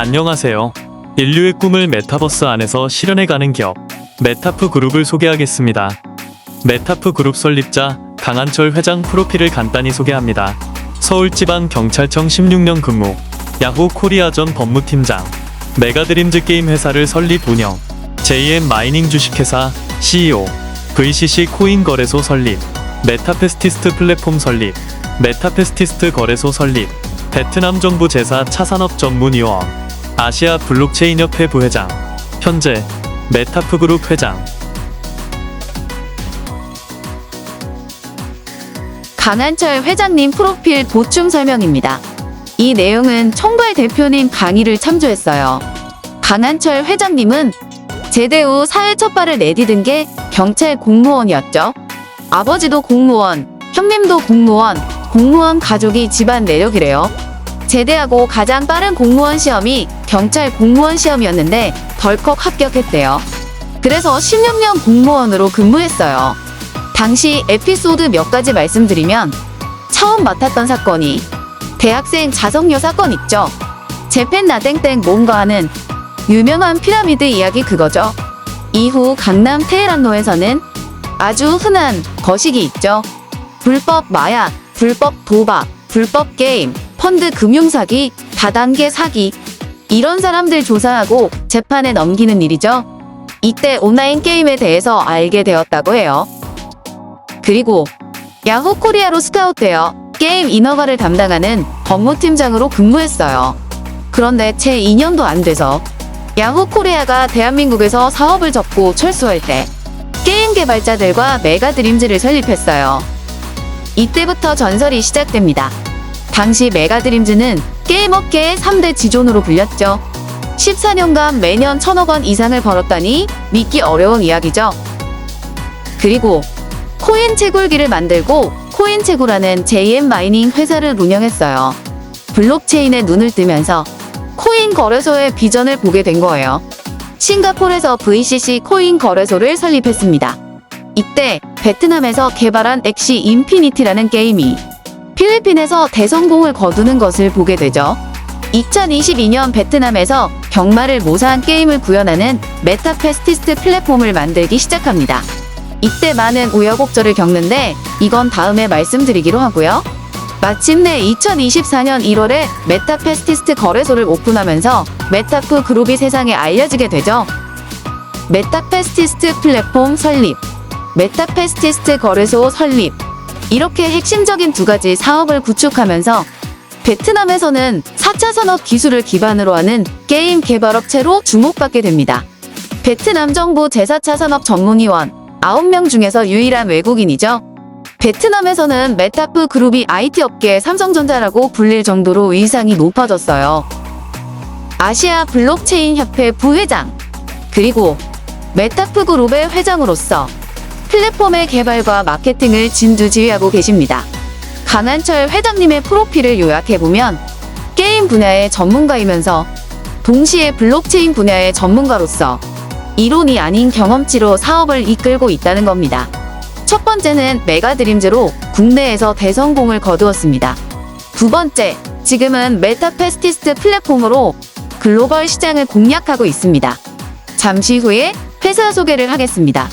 안녕하세요. 인류의 꿈을 메타버스 안에서 실현해가는 기업 메타프 그룹을 소개하겠습니다. 메타프 그룹 설립자 강한철 회장 프로필을 간단히 소개합니다. 서울지방경찰청 16년 근무, 야후 코리아 전 법무팀장, 메가드림즈 게임 회사를 설립 운영, JM 마이닝 주식회사 CEO, VCC 코인 거래소 설립, 메타페스티스트 플랫폼 설립, 메타페스티스트 거래소 설립, 베트남 정부 제사 차산업 전문 위원, 아시아 블록체인 협회 부회장, 현재 메타프 그룹 회장, 강한철 회장님 프로필 보충 설명입니다. 이 내용은 총괄 대표님 강의를 참조했어요. 강한철 회장님은 제대 후 사회 첫 발을 내디딘 게 경찰 공무원이었죠. 아버지도 공무원, 형님도 공무원, 공무원 가족이 집안 내력이래요. 제대하고 가장 빠른 공무원 시험이 경찰 공무원 시험이었는데 덜컥 합격했대요. 그래서 16년 공무원으로 근무했어요. 당시 에피소드 몇 가지 말씀드리면 처음 맡았던 사건이 대학생 자석녀 사건 있죠. 재팬 나땡땡 뭔가 하는 유명한 피라미드 이야기 그거죠. 이후 강남 테헤란로에서는 아주 흔한 거식이 있죠. 불법 마약, 불법 도박, 불법 게임, 펀드 금융 사기, 다단계 사기 이런 사람들 조사하고 재판에 넘기는 일이죠. 이때 온라인 게임에 대해서 알게 되었다고 해요. 그리고 야후 코리아로 스카웃되어 게임 인허가를 담당하는 법무팀장으로 근무했어요. 그런데 채 2년도 안 돼서 야후 코리아가 대한민국에서 사업을 접고 철수할 때 게임 개발자들과 메가 드림즈를 설립했어요. 이때부터 전설이 시작됩니다. 당시 메가 드림즈는 게임 업계의 3대 지존으로 불렸죠. 14년간 매년 천억 원 이상을 벌었다니 믿기 어려운 이야기죠. 그리고 코인 채굴기를 만들고 코인 채굴하는 JM 마이닝 회사를 운영했어요. 블록체인에 눈을 뜨면서 코인 거래소의 비전을 보게 된 거예요. 싱가포르에서 VCC 코인 거래소를 설립했습니다. 이때 베트남에서 개발한 엑시 인피니티라는 게임이 필리핀에서 대성공을 거두는 것을 보게 되죠. 2022년 베트남에서 경마를 모사한 게임을 구현하는 메타페스티스트 플랫폼을 만들기 시작합니다. 이때 많은 우여곡절을 겪는데 이건 다음에 말씀드리기로 하고요. 마침내 2024년 1월에 메타페스티스트 거래소를 오픈하면서 메타프 그룹이 세상에 알려지게 되죠. 메타페스티스트 플랫폼 설립, 메타페스티스트 거래소 설립. 이렇게 핵심적인 두 가지 사업을 구축하면서 베트남에서는 4차 산업 기술을 기반으로 하는 게임 개발 업체로 주목받게 됩니다. 베트남 정부 제4차 산업 전문위원 9명 중에서 유일한 외국인이죠. 베트남에서는 메타프 그룹이 IT 업계 삼성전자라고 불릴 정도로 위상이 높아졌어요. 아시아 블록체인 협회 부회장, 그리고 메타프 그룹의 회장으로서 플랫폼의 개발과 마케팅을 진두지휘하고 계십니다. 강한철 회장님의 프로필을 요약해보면 게임 분야의 전문가이면서 동시에 블록체인 분야의 전문가로서 이론이 아닌 경험치로 사업을 이끌고 있다는 겁니다. 첫 번째는 메가드림즈로 국내에서 대성공을 거두었습니다. 두 번째, 지금은 메타페스티스트 플랫폼으로 글로벌 시장을 공략하고 있습니다. 잠시 후에 회사 소개를 하겠습니다.